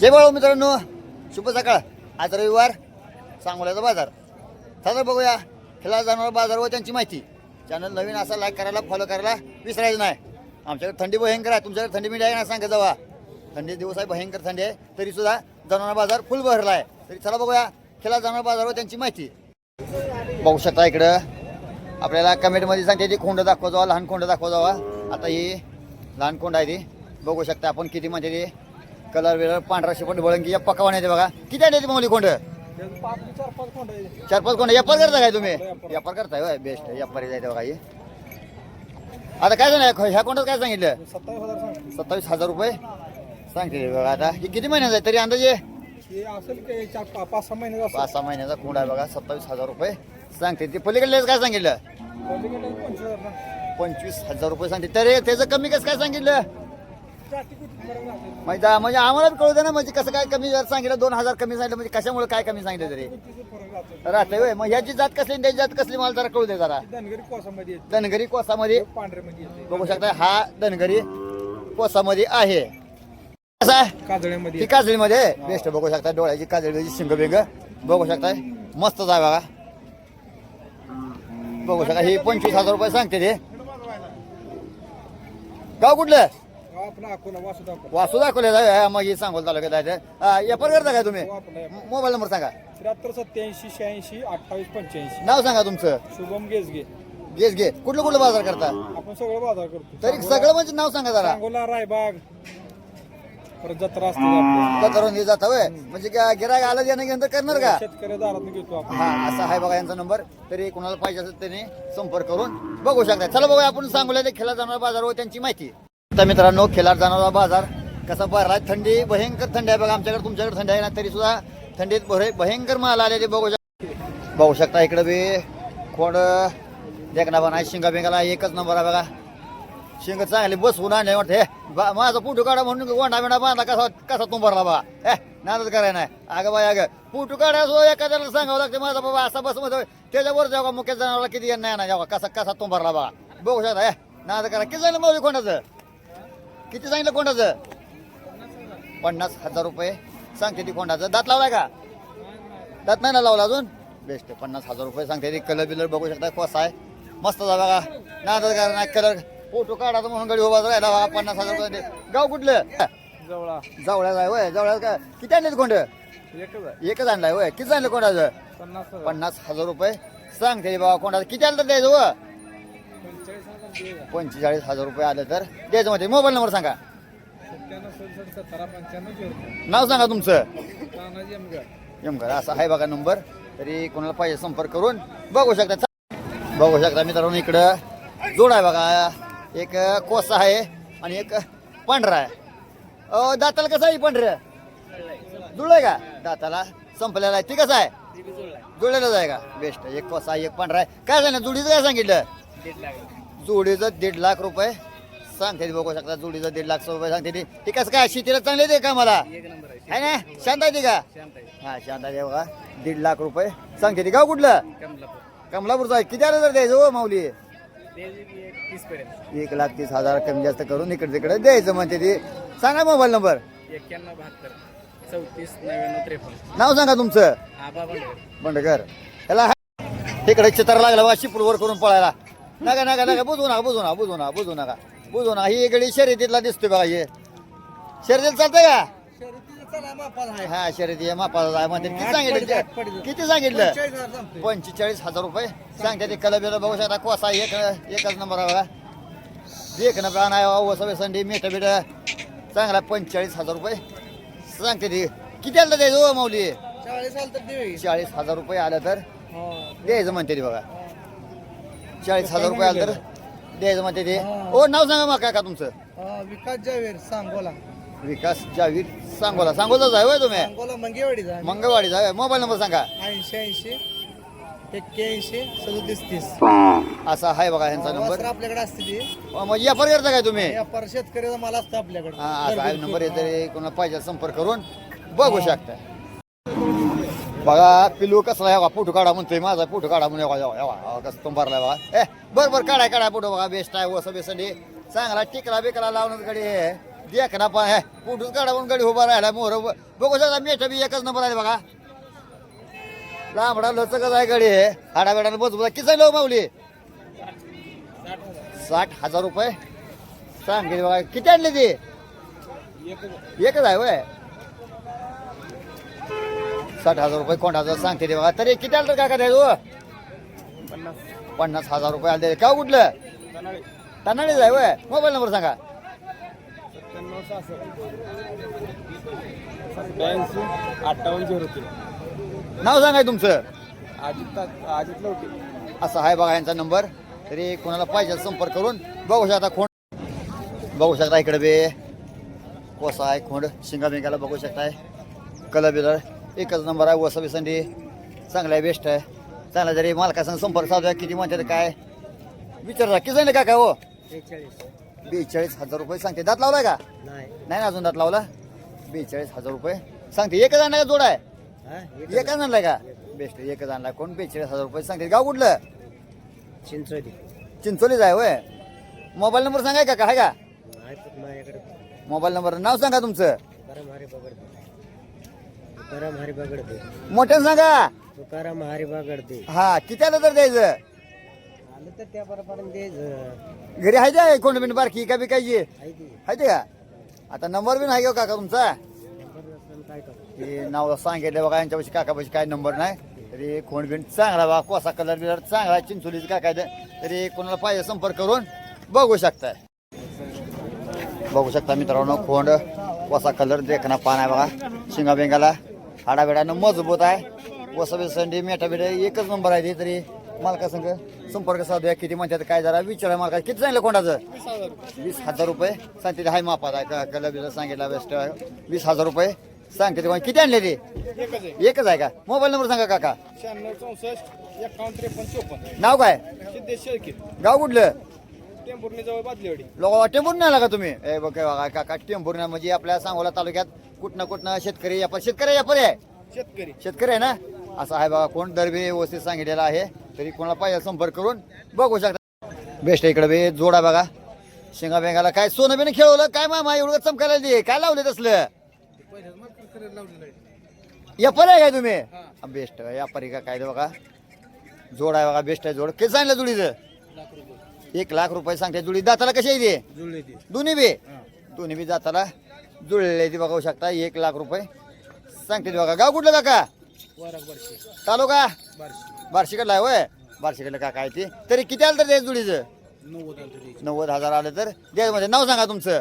जय बाळू मित्रांनो. शुभ सकाळ. आज रविवार सांगोल्याचा बाजार. चला बघूया खेळा जाणारा बाजार व त्यांची माहिती. चॅनल नवीन असा लाईक करायला फॉलो करायला विसरायचं नाही. आमच्याकडे थंडी भयंकर आहे तुमच्याकडे थंडी मिळाली आहे ना सांगा जावा. थंडी दिवस आहे भयंकर थंडी आहे तरी सुद्धा जनावर बाजार फुल भरला आहे. तरी चला बघूया खेळा जाणारा बाजार व त्यांची माहिती. बघू शकता इकडं आपल्याला कमेंटमध्ये सांगते ती खोंड दाखवा जावा लहान खोंड दाखवा जावा. आता ही लहान खोंड आहे ती. बघू शकता आपण किती म्हणजे ती. कलर वेलर पांढरा शिपट बळंगी या पकावाने येते बघा. किती आहे ती माऊली खोंड चार पाच कोंड. व्यापार करता काय तुम्ही? व्यापार करताय होय बेस्ट व्यापारी जायचं बघा ही. आता काय सांग ह्या कोंडात काय सांगितलं? सत्तावीस हजार रुपये. सांगते बघा आता. ही किती महिन्याचा आहे? तरी अंदाजे? पाच सहा महिने असं पाच सहा महिन्याचा कोंड आहे बघा सत्तावीस हजार रुपये. सांगते ते पलीकडले काय सांगितलं. पंचवीस हजार. रुपये सांगते तरी त्याचं कमी कसं काय सांगितलं? म्हणजे म्हणजे आम्हाला बी कळू दे ना म्हणजे कसं काय कमी जर सांगितलं दोन हजार कमी सांगितलं म्हणजे कशामुळे काय कमी सांगितलं तरी? राहतो होय. मग ह्याची जात कसली आणि त्याची जात कसली मला जरा कळू दे जरा. धनगरी कोसामध्ये येते. धनगरी कोसामध्ये पांढऱ्यामध्ये येते बघू शकता हा धनगरी कोसामध्ये आहे. कसा आहे? काजळ्यामध्ये ही काजळीमध्ये बेस्ट बघू शकता डोळ्याची काजळीची शिंग बिंग बघू शकताय मस्त आहे बघा बघू शकता ही पंचवीस हजार रुपये सांगते ते. गाव कुठलं? वासू दाखव वासू दाखवले जाय मग हे सांगोल तालुक्यात आहे व्यापार करता काय तुम्ही. मोबाईल नंबर सांगा. त्र्याहत्तर सत्याऐंशी शहाऐंशी अठ्ठावीस पंच्याऐंशी. नाव सांगा तुमचं. शुभम गेजगे. गेस घे कुठलं कुठलं बाजार करता? आपण सगळं बाजार करतो. तरी सगळं म्हणजे नाव सांगा जरा. सांगोला रायबाग. परत जत्रा असते आपली. करून हे जाता होय. म्हणजे काय गिराग आलं तर करणार का? शेतकरी दारात घेतो आपण. हा असा आहे बघा यांचा नंबर. तरी कोणाला पाहिजे असेल त्याने संपर्क करून बघू शकता. चला बघूया आपण सांगूया खेळा जाणारा बाजार व त्यांची माहिती. आता मित्रांनो खेळात जाणारा बाजार कसा भरला थंडी भयंकर थंडी आहे बघा आमच्याकडे तुमच्याकडे थंडी आहे ना तरी सुद्धा थंडीत भरे भयंकर माल आलेले बघू शकता बघू शकता इकडे बी खोड देखना पण आहे शिंगा बिंगाला एकच नंबर आहे बघा. शिंग चांगली बसवून आणले वाटते हे, बा- माझा पुटू काढा म्हणून वंडा बिंडा बांधा कसा कसा भरला बा. हे नादच करायला नाही. अगं बाय अगं पुटू काढा सो एखाद्याला सांगावं लागते माझा बाबा असा बसमध्ये त्याच्यावर जाऊ मुख्य जनावरला किती येणार नाही ना कसा कसा कसा भरला बा. बघू शकता हे नाद करा. किती झालं माऊली कोणाचं किती सांगितलं कोणाचं पन्नास हजार रुपये. सांगते ती कोणाचं दात लावलाय का? दात नाही ना लावला अजून? बेस्ट पन्नास हजार रुपये सांगते ती. कलर बिलर बघू शकता कसा आहे. मस्त जा बघा. नादच करा नाही? कलर फोटो काढा म्हणून गडी उभा राहिला बघा पन्नास हजार रुपये. गाव कुठलं? जवळा. जावळ्यात आहे होय जावळ्यात काय किती आणले कोंड? एकच आणलाय होय. किती आणलं कोणाचं पन्नास हजार. रुपये. सांगते बाबा कोणाचं किती तर द्यायचं हो? पंचेचाळीस हजार रुपये आलं तर द्यायचं मध्ये मोबाईल नंबर सांगा. नाव सांगा तुमचं. यमगर असा आहे बघा नंबर. तरी कोणाला पाहिजे संपर्क करून बघू शकता. बघू शकता मित्रांनो इकडं जोड आहे बघा. एक कोसा आहे आणि एक पांढरा आहे. अ, दाताला कसं आहे पांढरं? जुळ आहे का? दाताला संपलेला आहे. ती कसं आहे? जुळलेलंच आहे का? बेस्ट. एक कोसा एक पांढरा आहे. काय सांगितलं जुडीचं काय सांगितलं? जोडीचं दीड लाख रुपये सांगते बघू शकता जोडीचं दीड लाख रुपये सांगते ती. कसं काय शेतीला चांगले दे का मला? आहे ना? शांत. आहे ती का? हा शांत आहे बघा. दीड लाख रुपये सांगते ती. गाव कुठलं? कमलापूरचं आहे. किती आलं तर द्यायचं हो माऊली? एक लाख तीस हजार कमी जास्त करून इकडे तिकडे द्यायचं म्हणते ती. सांगा मोबाईल नंबर. एक्क्याण्णव बहात्तर चौतीस नव्याण्णव त्रेपन्न. नाव सांगा तुमचं. बंडकर त्याला हा- इकडे चित्र लागला बा शिपूरवर करून पळायला. नका नका नका बुजू नका बुजू नका बुजू नका बुजू नका. बुजू नका. ही इकडे शर्यतीतला दिसतोय बघा हे. शर्यतीत चालतंय का? हा शर्यती मापाचा आहे. म्हणते किती सांगितलं किती सांगितलं? पंचेचाळीस हजार रुपये. सांगते ते कलर बिलर बघू शकता. कोसा एक एकच नंबर आहे बघा. देखणं प्राण आहे ओस संडी मीठ बीठ. चांगला पंचेचाळीस हजार रुपये. सांगते ते. किती आलं द्यायचं हो माऊली? चाळीस हजार रुपये आलं तर द्यायचं म्हणते ते बघा. चाळीस हजार रुपये आलं तर द्यायचं म्हणते ते. ओ नाव सांगा मग काका तुमचं? विकास जावेर सांगोला. विकास जावीर सांगोला. सांगोलाच आहे होय तुम्ही? सांगोला मंगेवाडीचा मंगळवाडीचा आहे मोबाईल नंबर सांगा. ऐंशी ऐंशी एक्क्याऐंशी सदतीस तीस. असा आहे बघा ह्यांचा वासरं नंबर. आपल्याकडे असते ती. अ, मग या करता काय तुम्ही? व्यापार शेतकऱ्याचा माल असतो आपल्याकडे. हा असा आहे. नंबर तरी कोणाला पाहिजे संपर्क करून बघू शकता. बघा पिलू कसला आहे बघा फोटो काढा म्हणतोय माझा फोटो काढा म्हणून येवा एवढा कसं तो बघा ए बर बर काढाय काढा फोटो बघा बेस्ट आहे वसं बेसंडी चांगला टिकला बिकला गडी हे देख ना पण हे काढा म्हणून गडी उभा राहिला मोर बघू शकता मेठा बी एकच नंबर आहे बघा. लांबडा लचकच आहे गाडी. हाडा बेडाने बसू किती लो माऊली साठ हजार रुपये. सांगितले बघा. किती आणले ते? एकच आहे वय साठ हजार रुपये कोणाचं सांगते ते बघा तरी किती आलं काय काय पन्नास. पन्नास हजार रुपये आले का कुठलं कनाळे तानाडीच आहे वय. मोबाईल नंबर सांगा. अठ्ठावन्न झिरो तीन नाव सांगाय तुमचं. अजित अजित लवटे असा आहे बघा यांचा नंबर. तरी कोणाला पाहिजे संपर्क करून बघू शकता खोंड बघू शकता इकडे बे. कोसा आहे खोंड. शिंगा बिंगाला बघू शकताय. कलर बिलर. एकच नंबर आहे वसा बिसंडी चांगला आहे बेस्ट आहे. चांगला जरी मालकासंग संपर्क साधूया किती म्हणतात काय? विचारा किती झाले काका हो? बेचाळीस. हजार रुपये सांगते. दात लावलाय का? नाही. ना अजून दात लावला? बेचाळीस हजार रुपये सांगते. एकच आणलाय का जोड आहे? एकच. आणलाय का? बेस्ट एकच आणलाय. कोण? बेचाळीस हजार रुपये सांगते. गाव कुठलं? चिंचोली. चिंचोलीच आहे होय. मोबाईल नंबर सांगाय का? काय का? मोबाईल नंबर नाव सांगा तुमचं. तुकाराम हरी बगडते. तुकाराम हरी बगडते मोठ्यानं सांगा. तुकाराम हरी बगडते. हा किती आलं तर द्यायचं? आलं तर त्या बरोबर द्यायचं. घरी आहे त्या कोण बिन बारकी? का आहे ती आहे ते का? आता नंबर बी नाही घेऊ काका तुमचा? काय करू? हे नाव सांगितलं बघा यांच्यापाशी काकापाशी काय नंबर नाही. तरी खोंड बिन चांगला बघा कोसा कलर बिलर चांगला आहे, चिंचोलीचं काय काय ते. तरी कोणाला पाहिजे संपर्क करून बघू शकताय. बघू शकता मित्रांनो खोंड वसा कलर देखना पान आहे बघा शिंगा बेंगाला. हाडाबिडानं मजबूत आहे. वसा बेसंडी मेठा बिडा एकच नंबर आहे ते तरी. मालका संघ संपर्क साधूया. किती म्हणतात काय जरा विचारा मालका. किती सांगितलं कोणाचं? वीस हजार रुपये. सांगते ते हाय मापात आहे. का कलर बिलर सांगितलं बेस्ट वीस हजार रुपये. सांगते ते कोण- किती आणले ते? एकच आहे. का? मोबाईल नंबर सांगा काका. शहाण्णव चौसष्ट एकावन्न त्रेपन्न चोपन्न. नाव काय? सिद्धेश गाव कुठलं? टेंभुर्णी जवळ बादलीवाडी लोक टेंभूर आला का तुम्ही? ए बघ काका टेंभूर म्हणजे आपल्या सांगोला तालुक्यात कुठनं कुठनं शेतकरी व्यापार शेतकरी व्यापारी आहे शेतकरी. शेतकरी आहे ना? असं आहे बघा कोण दरबी व्यवस्थित सांगितलेलं आहे तरी कोणाला पाहिजे संपर्क करून बघू शकता. बेस्ट इकडे बे जोडा बघा. शेंगा बेंगाला काय सोनं बिनं खेळवलं काय मामा एवढं चमकायला दे काय लावले तसलं? व्यापारी आहे काय तुम्ही? बेस्ट व्यापारी का काय बघा. जोड आहे बघा बेस्ट आहे जोड. किती सांगितलं जुडीचं? एक लाख रुपये सांगते. जुडी दाताला कशी आहे ती? दोन्ही बी? दोन्ही बी जाताला जुळलेले ती बघू शकता एक लाख रुपये. सांगते ते बघा गाव कुठलं काका? तालुका? बारशे. बार्शीकडला आहे होय? बार्शीकडलं काका आहे ते. तरी किती आलं तर द्यायचं जुडीचं? नव्वद हजार आलं तर द्यायचं म्हणजे नाव सांगा तुमचं.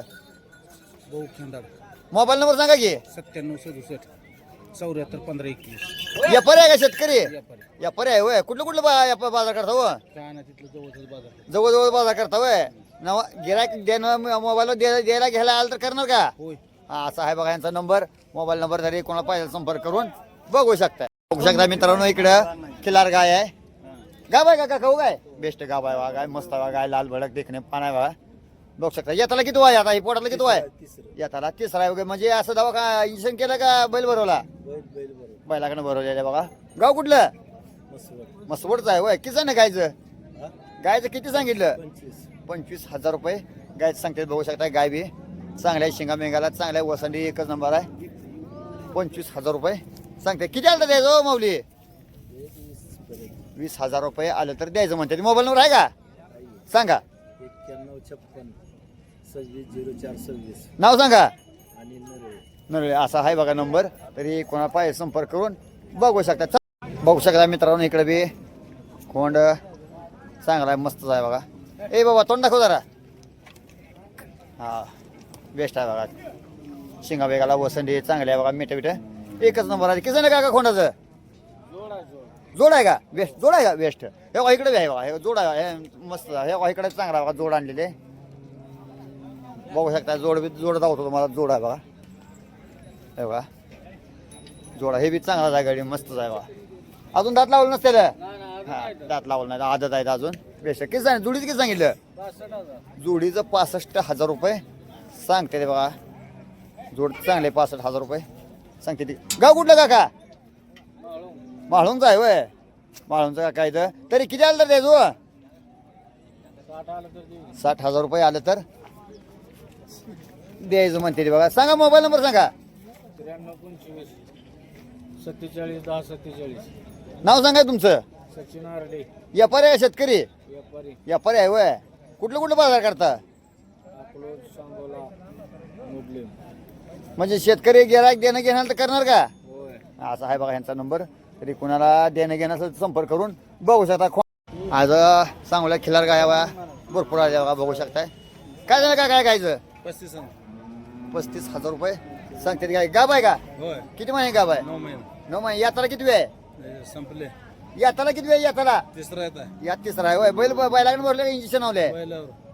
भाऊ खेंदाड. मोबाईल नंबर सांगा की. सत्त्याण्णव सदुसष्ट चौऱ्याहत्तर पंधरा एकवीस. व्यापारी आहे का शेतकरी? व्यापारी आहे होय? कुठलं कुठलं बा- बाजार करता हो? जवळजवळ बाजार करता होय? नवा गिरायक देणं मोबाईलवर द्यायला घ्यायला आलं तर करणार का? होय. असा आहे बघा यांचा नंबर. मोबाईल नंबर तरी कोणाला पाहिजे संपर्क करून बघू शकता बघू शकता मित्रांनो इकडं खिलार गाय आहे. गाव आहे का खाऊ गाय बेस्ट गाव आहे बघा गाय मस्त बघा गाय लाल भडक देखणे पान आहे बघा बघू शकता. येताला किती आहे आता? ही पोटाला किती आहे? येताला तिसरा आहे म्हणजे असं दवा का इंजेक्शन केलं का बैल भरवला? बैलाकडनं भरवलेलं बघा. गाव कुठलं? मसवडचं आहे होय. किती सांग गायचं? गायचं किती सांगितलं? पंचवीस. हजार रुपये. गायचं सांगते बघू शकता गाय बी. चांगल्या शिंगा मेंगाला चांगल्या वसंडी एकच नंबर आहे. पंचवीस हजार रुपये. सांगते किती आलं तर द्यायचं हो माऊली? वीस हजार रुपये आलं तर द्यायचं म्हणते. मोबाईल नंबर आहे का? सांगा. एक्क्याण्णव छप्पन सव्वीस झिरो चार सव्वीस. नाव सांगा. आणि नरळे. असा आहे बघा नंबर. तरी कोणा पाहिजे संपर्क करून बघू शकता. चा- बघू शकता मित्रांनो इकडे बी कोंड चांगला आहे मस्तच आहे बघा. ए बाबा तोंड दाखव जरा. हा. बेस्ट आहे बघा. शिंगा बेगाला वसंडी चांगली आहे बघा मिठं मिठं एकच नंबर आहे. किती का कोंडाचं जोड आहे का? बेस्ट जोड आहे का? बेस्ट. हे इकडे आहे बघा. हे जोड आहे हे मस्त. हे इकडे चांगला बघा जोड आणलेले. बघू शकता जोड बी जोड दाखवतो तुम्हाला. जोड आहे बघा. हे बघा. जोडा हे बी चांगला आहे गाडी मस्तच आहे बघा. अजून दात लावलं नसते हा दात लावलं नाही आदत आहेत अजून. बेस्ट. किती सांगितलं जोडीचं किती सांगितलं? जोडीचं पासष्ट हजार रुपये. सांगते ते बघा. जोड चांगले पासष्ट हजार रुपये. सांगते ती. गाव कुठलं काका? माळूनच आहे वय माळूनचं काका इथं. तरी किती आलं तर द्यायचो साठ हजार रुपये आलं तर. द्यायचं म्हणते ते बघा. सांगा मोबाईल नंबर सांगा. त्र्याण्णव पंचवीस सत्तेचाळीस दहा सत्तेचाळीस. नाव सांगा तुमचं. सचिन आरडे. व्यापारी आहे शेतकरी? व्यापारी. व्यापारी आहे वय कुठलं कुठलं बाजार करता? म्हणजे शेतकरी गिरायक देणं घेणार तर करणार का? असा आहे बघा यांचा नंबर. तरी कुणाला देणं घेणं असेल तर संपर्क करून बघू शकता. खो- आज सांगूला खिलार गाया भरपूर आल्या बघा बघू शकताय. काय झालं का काय गायचं पस्तीस पस्तीस हजार रुपये. सांगते काय गाब आहे का? किती महिने गाब आहे? नऊ महिने. यात्रा किती वेळ आहे? संपले. यात्रा किती वेळ यात्रा? तिसरा येत यात तिसरा आहे. बैल बैलाकडे भरले इंजेक्शन आवले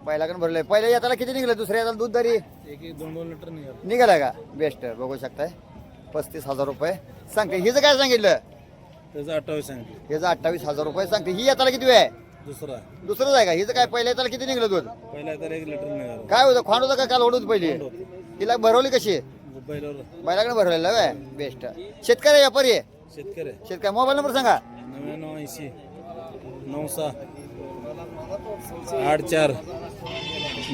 पहिल्यावर बैलाकडे भरले पहिल्या यात्रा किती निघलं? दुसऱ्या यात्रा दूध दरी? एक एक दोन दोन लिटर निघाल. निघाला का? बेस्ट बघू शकताय. पस्तीस हजार रुपये. सांगते हिचं काय सांगितलं? त्याचं अठ्ठावीस सांगितलं. हिचं अठ्ठावीस हजार रुपये सांगते. ही यात्रा किती वेळ आहे? दुसरा दुसरंच आहे का? हिचं काय पहिल्या यात्रा किती निघलं दूध? पहिला तर एक लिटर निघाल. काय होतं? खांड होतं का? काल ओढून पहिली? तिला भरवली कशी? बैलावर. बैलाकडे भरवलेलं आहे बेस्ट. शेतकरी आहे, व्यापारी आहे शेतकरी शेतकरी. मोबाईल नंबर सांगा. नव्याण्णव ऐंशी नऊ सहा आठ चार.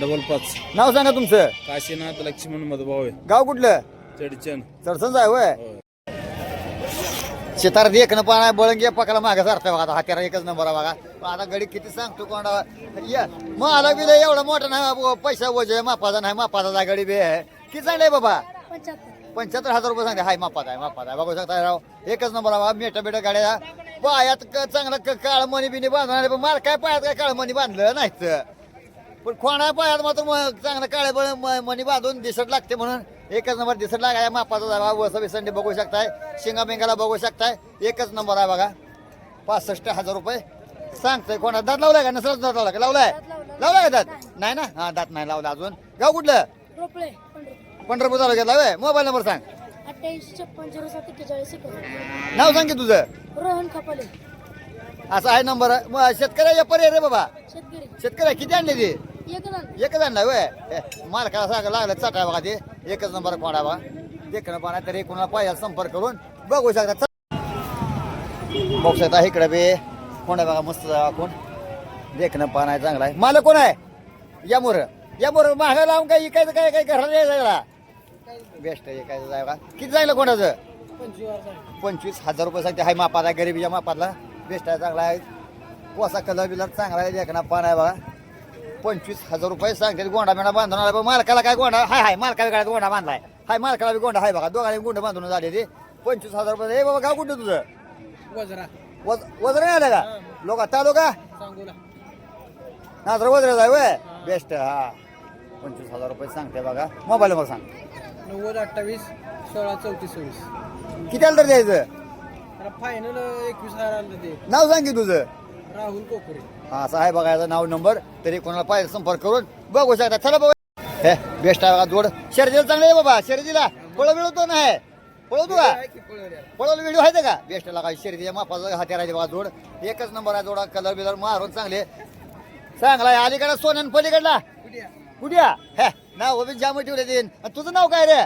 डबल पाच. नाव सांगा तुमचं. काशीनाथ लक्ष्मण मधुभाव गाव कुठलं? चडचण. चडसनच आहे होय. शेतार देखणं पाना बळंगी पकाला मागे सारखं बघा आता हात्याला एकच नंबर आहे बघा. पण आता गडी किती सांगतो कोणा या मला बी एवढा मोठा नाही बाबा, पैसा वजय मापाचा नाही मापाचा जा गडी बी. आहे किती सांगले बाबा? पंच्याहत्तर. हजार रुपये सांगते हाय मापात आहे मापात आहे. बघू शकता राव एकच नंबर आहे मेटा बेटा गाड्या. पायात क- चांगलं काळ मणी बिनी पण मला काय पायात काय काळ मणी बांधलं नाहीच पण खोणा पायात मात्र मग चांगलं काळे मणी बांधून दिसत लागते म्हणून. एकच नंबर दिसत लागाय मापाचा जावा वस बिसंडी बघू शकताय शिंगा बिंगाला बघू शकताय. एकच नंबर आहे बघा. पासष्ट हजार रुपये. सांगतोय कोणा दात लावलाय का? नसलाच दात लावला का? लावलाय? लावलाय का दात? नाही. ना? हा दात नाही लावला अजून. गाव कुठलं? पंढरपूर. तालुक्यात लावय मोबाईल नंबर सांग. नाव सांग की तुझं. रोहन खपाले. असा आहे नंबर. मग शेतकऱ्याच्या पर्याय रे बाबा. शेतकरी. शेतकऱ्या किती आणले ते? एकच आणला वय मालकाला सांगा लागलं चटाय बघा ते. एकच नंबर कोणा बा. देखणं पाना तरी कोणाला पाहिजे संपर्क करून बघू शकता. चल. बघू शकता इकडे कोण कोणा बघा मस्त जावा कोण? देखणं पाहणं आहे चांगला आहे. मालक कोण आहे? या मोर. या मोर महागा लावून काय इकायचं काय काय घराला यायचं बेस्ट आहे इकायचं जाय का किती जायला कोणाचं? पंचवीस हजार रुपये सांगते. हाय मापाला आहे गरिबीच्या मापातला बेस्ट आहे चांगला आहे. कोसा कलर बिलर चांगला आहे देखणं पाहणं आहे बघा. पंचवीस हजार रुपये सांगते गोंडा बिंडा बांधून आला. पण मालकाला काय गोंडा? हाय हाय मालका वेगळा गोंडा बांधलाय. हाय मालकाला बी गोंडा हाय बघा. दोघांनी गुंड बांधून झाले ते पंचवीस हजार रुपये. हे बाबा गाव कुठं तुझं? वजरा. वज वजर नाही आलं का? लोक तालुका? सांगोला. नाजर वजर आहे वय बेस्ट हा. पंचवीस हजार रुपये सांगते बघा. मोबाईल नंबर सांग. नव्वद अठ्ठावीस सोळा चौतीस सव्वीस. किती आलं तर द्यायचं? फायनल एकवीस हजार आलं ते. नाव सांग तुझं. राहुल कोकरे. हा असं आहे बघायचं नाव नंबर तरी कोणाला पाहिजे संपर्क करून बघू शकता. चला बघू. हे बेस्ट आहे बघा जोड. शर्यतीला चांगले आहे बाबा शर्यतीला. पळव मिळवतो नाही पळवतो का? पळवलं व्हिडिओ आहे का? बेस्ट लागा शर्यतीच्या मापाचा हात्यार आहे बघा जोड. एकच नंबर आहे जोडा. कलर बिलर मारून चांगले. चांगला आहे. अलीकडे सोन्यान पलीकडला. कुठ्या हे नाव बी जाम ठेवले देईन तुझं नाव काय रे?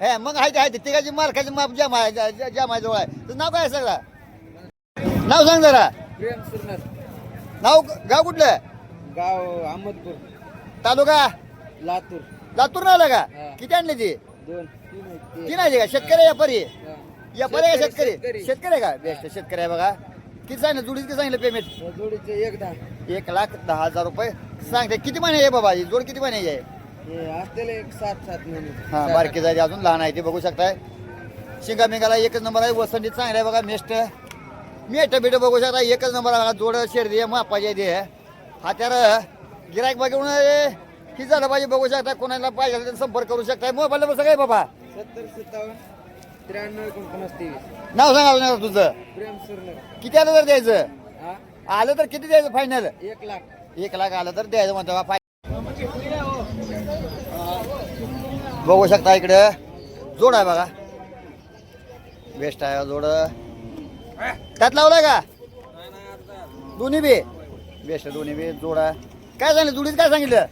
हे मग आहे ते आहे तिघाची मालकाची माप जाम आहे जाम आहे जवळ आहे. तुझं नाव काय आहे सगळं? नाव सांग जरा. नाव गाव कुठलं गाव अहमदपूर तालुका? लातूर. लातूर आला का? हा. किती आणली ती? दोन तीन नाही का? शेतकरी व्यापारी हा. व्यापारी आहे का शेतकरी शेतकरी. आहे का? बेस्ट शेतकरी आहे बघा. किती सांगितलं? जुडीत किती सांगितलं पेमेंट या जोडीचे एक दहा. एक लाख दहा हजार रुपये. सांगते. किती महिने आहे बाबा? ही जोड किती महिने आहे? हे असलेले एक सात सात महिने. हा बारकी जायची अजून लहान आहे ते बघू शकताय. शिंगा मिंगाला एकच नंबर आहे. वसंतीत चांगला आहे बघा मेस्ट. मेट बिट बघू शकता. एकच नंबर बघा जोड शेरदी आहे मापाची ते. हात्यार गिरायक बघून ही झालं पाहिजे बघू शकता. कोणाला पाहिजे तर संपर्क करू शकताय मोबाईल नंबर सगळे बाबा. सत्तर सत्तावन्न त्र्याण्णव एकोणपन्नास तेवीस. नाव सांगा अजून तुझं. किती आलं तर द्यायचं? आलं तर किती द्यायचं फायनल एक लाख. एक लाख आलं तर द्यायचं म्हणतो बा बघू शकता इकडे. जोड आहे बघा. बेस्ट आहे जोड. त्यात लावलाय का? दोन्ही बी. बेस्ट दोन्ही बी. जोडा. काय सांगितलं? जोडीचं काय सांगितलं?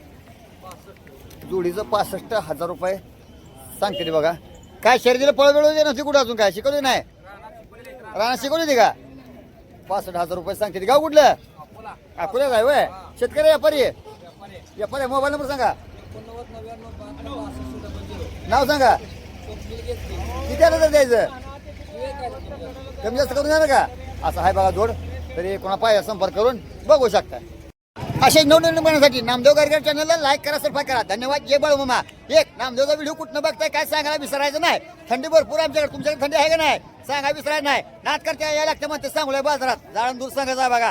जोडीचं पासष्ट हजार रुपये सांगते ते बघा. काय शर्दीला पळ वेळ नसते कुठं अजून काय? शिकवली नाही? राणा शिकवली होती का? पासष्ट हजार रुपये सांगते गाव कुठलं? अकोला काय वय शेतकरी व्यापारी व्यापारी मोबाईल नंबर सांगा. नाव सांगा. किती आलं तर द्यायचं? कमी जास्त करून येणार का? असं आहे बघा जोड. तरी कोणा पाहिजे संपर्क करून बघू शकता. असे नवनवीन बघण्यासाठी नामदेव गारकर चॅनलला लाईक करा सबस्क्राईब करा. धन्यवाद. जय बळ मामा. एक नामदेवचा व्हिडिओ कुठनं बघताय काय सांगायला विसरायचं नाही. थंडी भरपूर आमच्याकडे. तुमच्याकडे थंडी आहे का नाही? सांगा विसरायचं नाही. नात या यायला लागते म्हणते सांगूया बाजारात. जाळून दूर सांगायचं बघा.